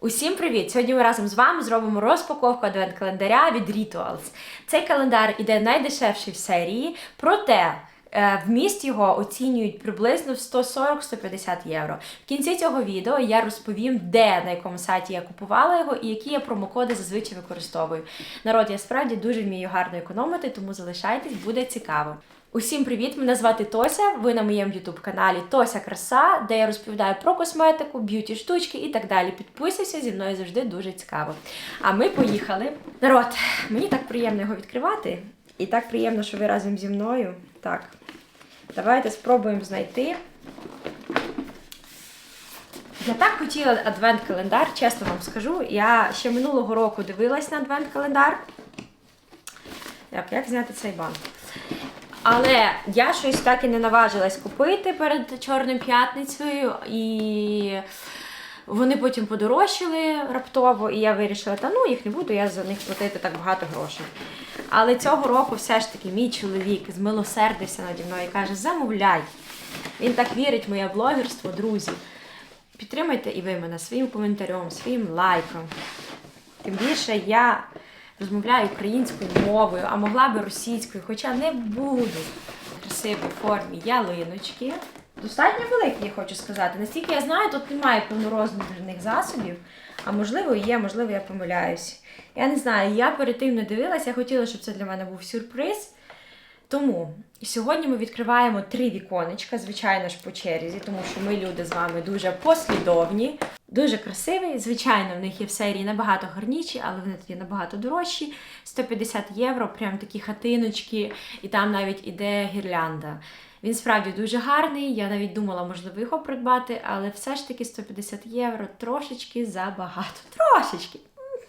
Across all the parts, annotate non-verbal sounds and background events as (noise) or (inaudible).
Усім привіт! Сьогодні ми разом з вами зробимо розпаковку адвент-календаря від Rituals. Цей календар іде найдешевший в серії, проте е, вміст його оцінюють приблизно в 140-150 євро. В кінці цього відео я розповім, де на якому сайті я купувала його і які я промокоди зазвичай використовую. Народ, я справді дуже вмію гарно економити, тому залишайтесь, буде цікаво. Усім привіт! Мене звати Тося. Ви на моєму youtube каналі Тося Краса, де я розповідаю про косметику, б'юті штучки і так далі. Підписуйся, зі мною завжди дуже цікаво. А ми поїхали. Народ, мені так приємно його відкривати, і так приємно, що ви разом зі мною. Так, давайте спробуємо знайти. Я так хотіла адвент-календар, чесно вам скажу. Я ще минулого року дивилась на адвент-календар. Як, як зняти цей банк? Але я щось так і не наважилась купити перед Чорним п'ятницею, і вони потім подорожчали раптово, і я вирішила, та ну їх не буду, я за них платити так багато грошей. Але цього року все ж таки мій чоловік змилосердився наді мною і каже: замовляй. Він так вірить в моє блогерство, друзі. Підтримайте і ви мене своїм коментарем, своїм лайком. Тим більше я розмовляю українською мовою, а могла би російською, хоча не буду в формі ялиночки. Достатньо великі, я хочу сказати. Наскільки я знаю, тут немає повнорозмірних засобів, а можливо є, можливо, я помиляюсь. Я не знаю, я перед тим не дивилася, я хотіла, щоб це для мене був сюрприз. Тому сьогодні ми відкриваємо три віконечка, звичайно ж, по черзі, тому що ми люди з вами дуже послідовні, дуже красиві. Звичайно, в них є в серії набагато гарніші, але вони тоді набагато дорожчі. 150 євро, прям такі хатиночки, і там навіть іде гірлянда. Він справді дуже гарний. Я навіть думала, можливо, його придбати, але все ж таки 150 євро трошечки забагато. (laughs) Трошечки.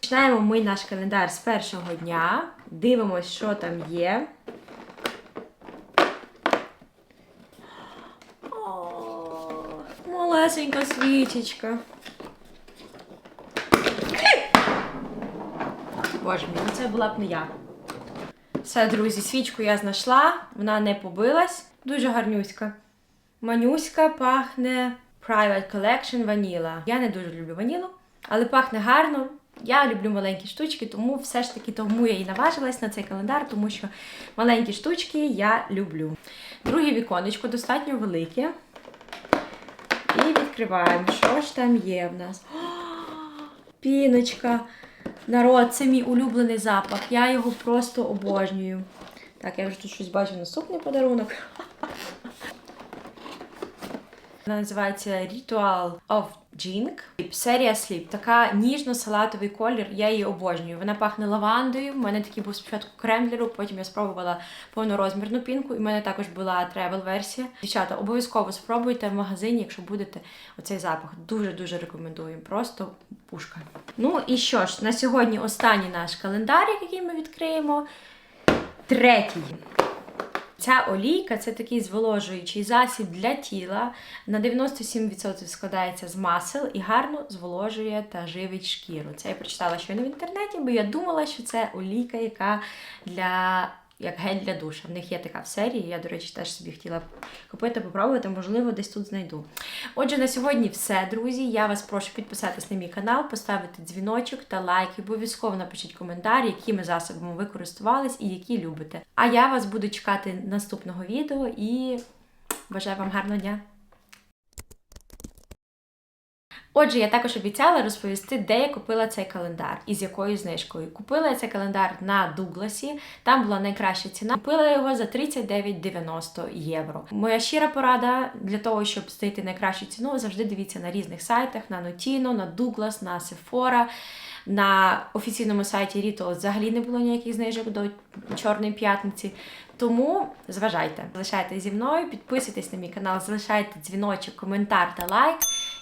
Починаємо ми наш календар з першого дня. Дивимось, що там є. О, малесенька свічечка. Мій, ну це була б не я. Все, друзі, свічку я знайшла, вона не побилась. Дуже гарнюська. Манюська пахне Private Collection Vanilla. Я не дуже люблю ванілу, але пахне гарно. Я люблю маленькі штучки, тому все ж таки тому я і наважилась на цей календар, тому що маленькі штучки я люблю. Друге віконечко достатньо велике. І відкриваємо, що ж там є в нас. О, піночка. Народ, це мій улюблений запах. Я його просто обожнюю. Так, я вже тут щось бачу наступний подарунок. (laughs) Вона називається Ritual of Jink. Серія Sleep. Така ніжно-салатовий колір. Я її обожнюю. Вона пахне лавандою. У мене такий був спочатку крем для рук, потім я спробувала повнорозмірну пінку, і в мене також була тревел-версія. Дівчата, обов'язково спробуйте в магазині, якщо будете оцей запах. Дуже-дуже рекомендую. Просто пушка. Ну і що ж, на сьогодні останній наш календар, який ми відкриємо. Третій. Ця олійка це такий зволожуючий засіб для тіла. На 97% складається з масел і гарно зволожує та живить шкіру. Це я прочитала щойно в інтернеті, бо я думала, що це олійка, яка для. Як гель для душа. В них є така в серії. Я, до речі, теж собі хотіла купити, попробувати, можливо, десь тут знайду. Отже, на сьогодні все, друзі. Я вас прошу підписатись на мій канал, поставити дзвіночок та лайк. І Обов'язково напишіть коментар, якими засобами ви користувались і які любите. А я вас буду чекати наступного відео і бажаю вам гарного дня! Отже, я також обіцяла розповісти, де я купила цей календар і з якою знижкою. Купила я цей календар на Дугласі, там була найкраща ціна. Купила його за 39,90 євро. Моя щира порада для того, щоб знайти найкращу ціну, завжди дивіться на різних сайтах: на Notino, на Douglas, на Sephora. На офіційному сайті Rito взагалі не було ніяких знижок до Чорної п'ятниці. Тому зважайте, залишайтесь зі мною, підписуйтесь на мій канал, залишайте дзвіночок, коментар та лайк.